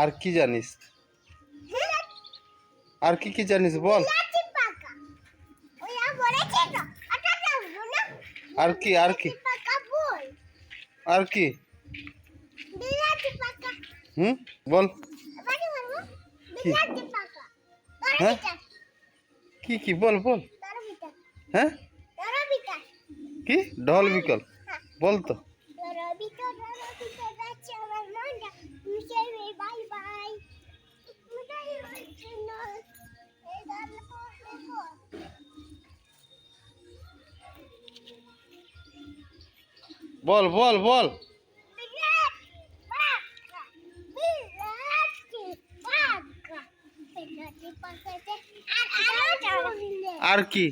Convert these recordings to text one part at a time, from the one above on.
আর কি জানিস? আর কি কি জানিস বল? আর কি আর কি? আর কি? হুম? বল। কি? হ্যাঁ? কি কি? বল বল। হ্যাঁ? কি? ঢল বিকল। বল তো। বল বল বল। আর কি?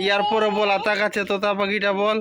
ইয়ার পরে বল, আতা কাছে তোতা পাখিটা বল।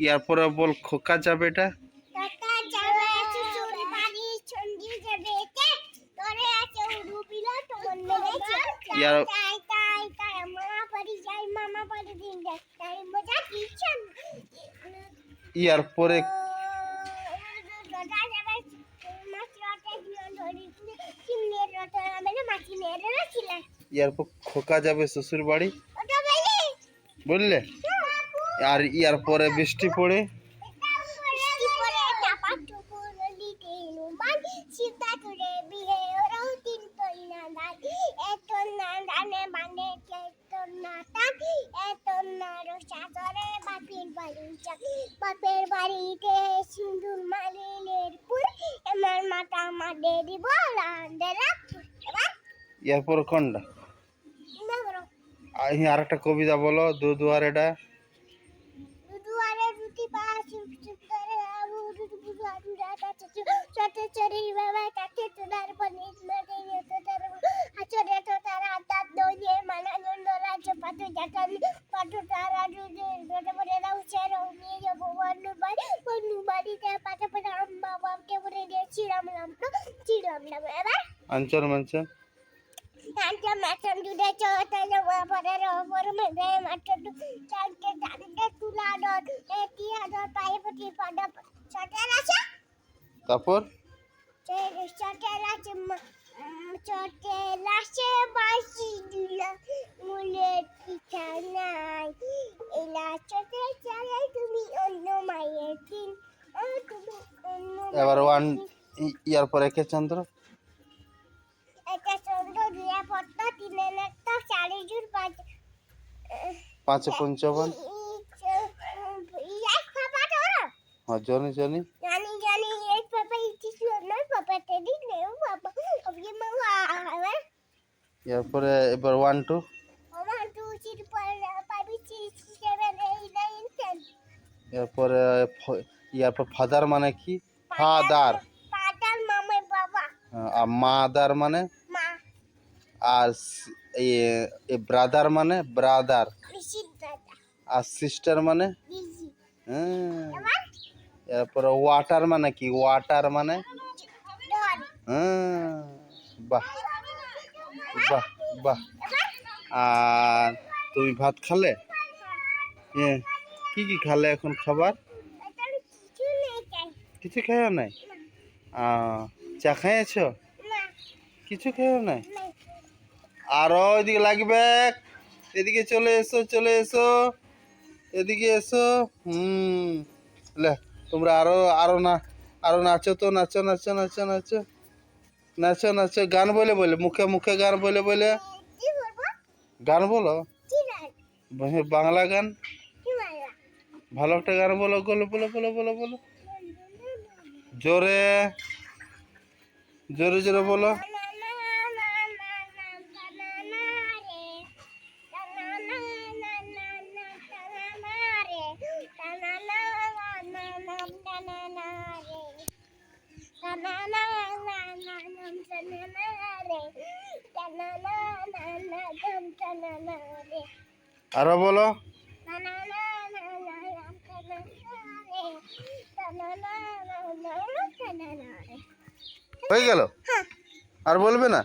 ইয়ার পরে বল, খোকা চাপেটা কাকা যাবে আছে চুরি বাড়ি ছন্দি যাবে কে তোরে আছে উড়ুবিলা তোমার মেরেছে ইয়ার- তাই তাই তাই মামা বাড়ি যাই মামা বাড়ি দিন দেখ তাই মজা দিচ্ছেন ইয়ার পরে দাদা যাবে মাছ রাতে দিন ধরি চিমনে রাতে আমি মাছি ইয়ার পর খোকা যাবে শ্বশুর বাড়ি? বললে? আর ইয়ার পরে বৃষ্টি পড়ে মাতা মাদে দিব লান্দেরা এবার ইয়ার পরে কোনটা? আর একটা কবিতা বলো দু দুয়ারে রুটি পাস চুপ করে আবু রুটি বুঝু আদু রাতা চচু চটে Cota cara tumi ono mayetin oh tumi ono এবার ইয়ার পরে একে চন্দ্র। চারি পাঁচ পঞ্চাবন। হ্যাঁ জানি জানি। জানি জানি এই পাপা ইটি সুন্দর পাপা তেদি নেও পাপা অবি মাওয়া আবার ইয়ার পরে এবার one two one two three four five six seven eight nine ten এরপরে ফ- ইয়ার পর ফাদার মানে কি? ফাদার আর মাদার মানে? আর ব্রাদার মানে? ব্রাদার। আর সিস্টার মানে? হ্যাঁ। এরপরে ওয়াটার মানে কি? ওয়াটার মানে? হ্যাঁ। বাহ। বাহ বাহ। আর তুমি ভাত খালে? হ্যাঁ। কি কি খালে এখন খাবার? কিছু খেয়ে নাই? আহ, চা খাইছ কিছু খেয়েও নাই? আরও ওইদিকে লাগবে। এদিকে চলে এসো চলে এসো। এদিকে এসো। হুম। লে তোমরা আরও আরও না আরও নাচো তো নাচো নাচো নাচো নাচো। নাচো নাচো। গান বলে বলে মুখে মুখে গান বলে বলে। গান বলো। বাংলা গান? ভালো একটা গান বলো বলো বলো বলো বলো বলো। জোরে। জোরে জোরে বলো আরও বলো না হয়ে গেল? হ্যাঁ। আর বলবে না।